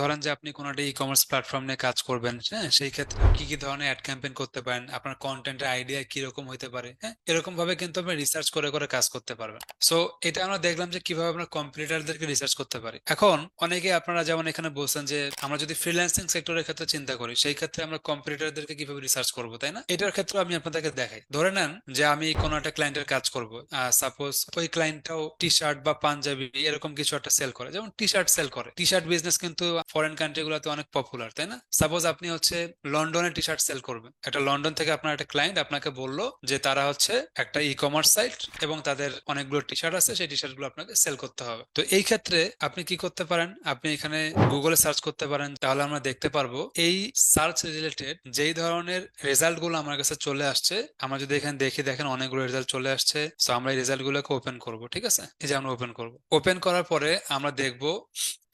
ধরেন যে আপনি কোনো একটা ই কমার্স প্ল্যাটফর্ম নিয়ে কাজ করবেন হ্যাঁ? সেই ক্ষেত্রে কি কি ধরনের অ্যাড ক্যাম্পেইন করতে পারেন? আপনার কন্টেন্টের আইডিয়া কীরকম হতে পারে হ্যাঁ? এরকম ভাবে কিন্তু আপনি রিসার্চ করে করে কাজ করতে পারবেন। সো এটা আমরা দেখলাম যে কীভাবে আমরা কম্পিউটারদেরকে রিসার্চ করতে পারি। এখন অনেকে আপনারা যেমন এখানে বলছেন যে আমরা যদি ফ্রিল্যান্সিং সেক্টরের ক্ষেত্রে চিন্তা করি, সেই ক্ষেত্রে আমরা কম্পিউটারদেরকে কীভাবে রিসার্চ করব, তাই না? এটার ক্ষেত্রে আমি আপনাদেরকে দেখাই। ধরে নেন যে আমি কোনো একটা ক্লায়েন্টের কাজ করব। সাপোজ ওই ক্লায়েন্টটাও টি শার্ট বা পাঞ্জাবি এরকম কিছু একটা সেল করে। যেমন টি শার্ট সেল করে। টি শার্ট বিজনেস কিন্তু ফরেন কান্ট্রি গুলোতে অনেক পপুলার তাই না? সাপোজ আপনি হচ্ছে লন্ডনে টি শার্ট সেল করবেন। একটা লন্ডন থেকে আপনার একটা ক্লায়েন্ট আপনাকে বলল যে তারা হচ্ছে একটা ই কমার্স সাইট এবং তাদের অনেকগুলো টি শার্ট আছে, সেই টি শার্টগুলো আপনাকে সেল করতে হবে। তো এই ক্ষেত্রে আপনি কি করতে পারেন? আপনি এখানে গুগলে সার্চ করতে পারেন, তাহলে আমরা দেখতে পারব এই সার্চ রিলেটেড যেই ধরনের রেজাল্টগুলো আমার কাছে চলে আসছে, আমরা যদি এখানে দেখি, দেখেন অনেকগুলো রেজাল্ট চলে আসছে তো আমরা এই রেজাল্ট গুলোকে ওপেন করব, ঠিক আছে? এই যে আমরা ওপেন করব। ওপেন করার পরে আমরা দেখব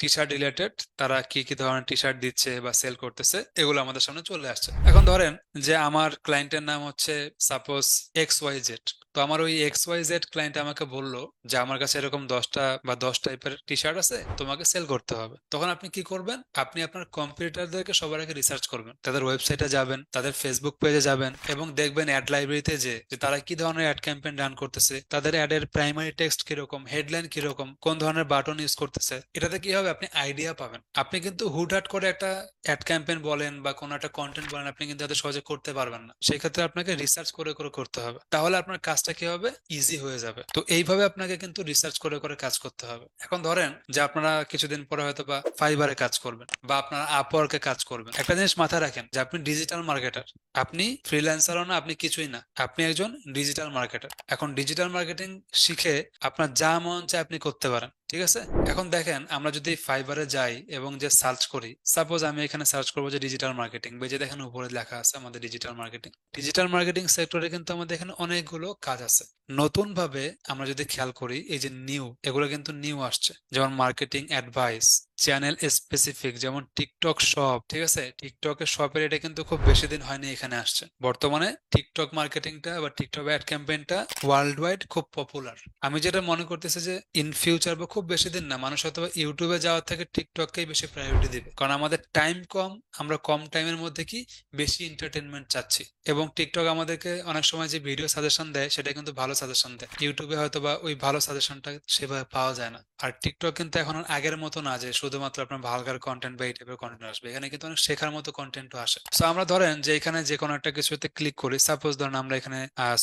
টি শার্ট রিলেটেড তারা কি কি ধরনের টি শার্ট দিচ্ছে বা সেল করতেছে, এগুলো আমাদের সামনে চলে আসছে। এখন ধরেন যে আমার ক্লায়েন্টের নাম হচ্ছে সাপোজ এক্স ওয়াই জেড তো আমার ওই এক্স ওয়াই জেড ক্লায়েন্ট আমাকে বলল যে, আমার কাছে এরকম দশটা বা দশ টাইপের টি শার্ট আছে, তোমাকে সেল করতে হবে। তখন আপনি কি করবেন? আপনি আপনার কম্পিউটারদেরকে সবার আগে রিসার্চ করবেন। তাদের ওয়েবসাইটে যাবেন, তাদের ফেসবুক পেজে যাবেন এবং দেখবেন অ্যাড লাইব্রেরিতে যে তারা কি ধরনের অ্যাড ক্যাম্পেইন রান করতেছে, তাদের অ্যাডের প্রাইমারি টেক্সট কীরকম হেডলাইন কীরকম, কোন ধরনের বাটন ইউজ করতেছে, এটাতে কি হবে? আপনি আইডিয়া পাবেন। আপনি কিন্তু হুটহাট করে একটা অ্যাড ক্যাম্পেইন বলেন বা কোনো একটা কন্টেন্ট বলেন, আপনি কিন্তু সহজে করতে পারবেন না। সেক্ষেত্রে আপনাকে রিসার্চ করে করে করতে হবে। তাহলে আপনার কাজটা কি হবে? ইজি হয়ে যাবে। তো এইভাবে আপনাকে কিন্তু রিসার্চ করে করে কাজ করতে হবে। এখন ধরেন যে আপনারা কিছুদিন পরে হয়তো বা ফাইবারে কাজ করবেন বা আপনারা আপওয়ার্কে কাজ করবেন। একটা জিনিস মাথায় রাখেন যে আপনি ডিজিটাল মার্কেটার আপনি ফ্রিল্যান্সারও না, আপনি কিছুই না। আপনি একজন ডিজিটাল মার্কেটার এখন ডিজিটাল মার্কেটিং শিখে আপনার যা মন চায় আপনি করতে পারেন। ঠিক আছে? এখন দেখেন, আমরা যদি ফাইবারে যাই এবং যে সার্চ করি সাপোজ আমি এখানে সার্চ করব যে ডিজিটাল মার্কেটিং বেজে দেখেন উপরে লেখা আছে আমাদের ডিজিটাল মার্কেটিং ডিজিটাল মার্কেটিং সেক্টরে কিন্তু আমাদের এখানে অনেকগুলো কাজ আছে। নতুন ভাবে আমরা যদি খেয়াল করি, এই যে নিউ এগুলো কিন্তু নিউ আসছে। যেমন মার্কেটিং অ্যাডভাইস চ্যানেল স্পেসিফিক যেমন টিকটক শপ ঠিক আছে? টিকটকের শপের এটা কিন্তু খুব বেশি দিন হয়নি এখানে আসছে। বর্তমানে টিকটক মার্কেটিংটা বা টিকটক অ্যাড ক্যাম্পেইনটা ওয়ার্ল্ড ওয়াইড খুব পপুলার আমি যেটা মনে করতেছি যে ইন ফিউচার বা খুব বেশি দিন না, মানুষ হয়তো ইউটিউবে যাওয়ার থেকে টিকটককেই বেশি প্রায়োরিটি দিবে। কারণ আমাদের টাইম কম, আমরা কম টাইমের মধ্যে কি বেশি এন্টারটেনমেন্ট চাচ্ছি। এবং টিকটক আমাদেরকে অনেক সময় যে ভিডিও সাজেশন দেয়, সেটা কিন্তু ভালো সাজেশন দেয়। ইউটিউবে হয়তো বা ওই ভালো সাজেশনটা সেভাবে পাওয়া যায় না। আর টিকটক কিন্তু এখন আগের মতো না যে শুধুমাত্র আপনার ভালগার কন্টেন্ট বা এই টাইপের কন্টেন্ট আসবে। এখানে কিন্তু অনেক শেখার মতো কন্টেন্টও আসে। তো আমরা ধরেন যে এখানে যে কোনো একটা কিছুতে ক্লিক করি। সাপোজ ধরেন আমরা এখানে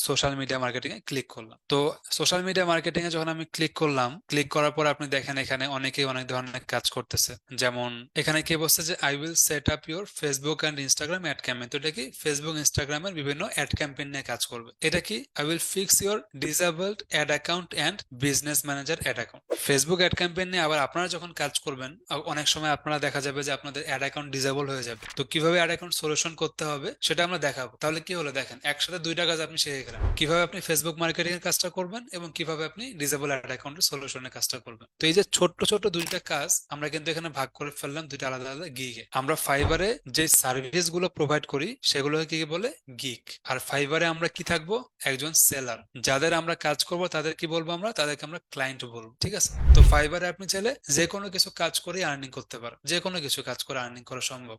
সোশ্যাল মিডিয়া মার্কেটিং এ ক্লিক করলাম। তো সোশ্যাল মিডিয়া মার্কেটিং এ যখন আমি ক্লিক করলাম ক্লিক করার পর আপনি দেখেন এখানে অনেকেই অনেক ধরনের কাজ করতেছে। যেমন এখানে কে বলছে যে I will set up your Facebook and Instagram ad campaign তো এটা কি ফেসবুক ইনস্টাগ্রামের বিভিন্ন অ্যাড ক্যাম্পেইন নিয়ে কাজ করবে। এটা কি I will fix your disabled ad account and business manager ad account Facebook ad campaign নিয়ে আবার আপনারা যখন কাজ করবেন অনেক সময় আপনারা দেখা যাবে যে আপনাদের অ্যাড অ্যাকাউন্ট ডিসেবল হয়ে যাবে। তো কীভাবে অ্যাড অ্যাকাউন্ট সলিউশন করতে হবে সেটা আমরা দেখাবো। তাহলে কি হলো দেখেন, একসাথে দুইটা কাজ আপনি শিখে গেলেন। কীভাবে আপনি ফেসবুক মার্কেটিং এর কাজটা করবেন এবং কীভাবে আপনি ডিসেবল অ্যাড অ্যাকাউন্টের সলিউশনের কাজটা করবেন। তো এই যে ছোট্ট ছোট্ট দুইটা কাজ আমরা কিন্তু এখানে ভাগ করে ফেললাম দুইটা আলাদা আলাদা গিগে আমরা ফাইবারে যে সার্ভিসগুলো প্রোভাইড করি সেগুলো কি বলে? গিক আর ফাইবারে আমরা কি থাকব? একজন সেলার যাদের আমরা কাজ করব, তাদের কি বলব আমরা? তাদেরকে আমরা ক্লায়েন্ট বলব, ঠিক আছে? তো ফাইবারে আপনি চাইলে যে কোনো কিছু কাজ করে আর্নিং করতে পারো যে কোনো কিছু কাজ করে আর্নিং করা সম্ভব।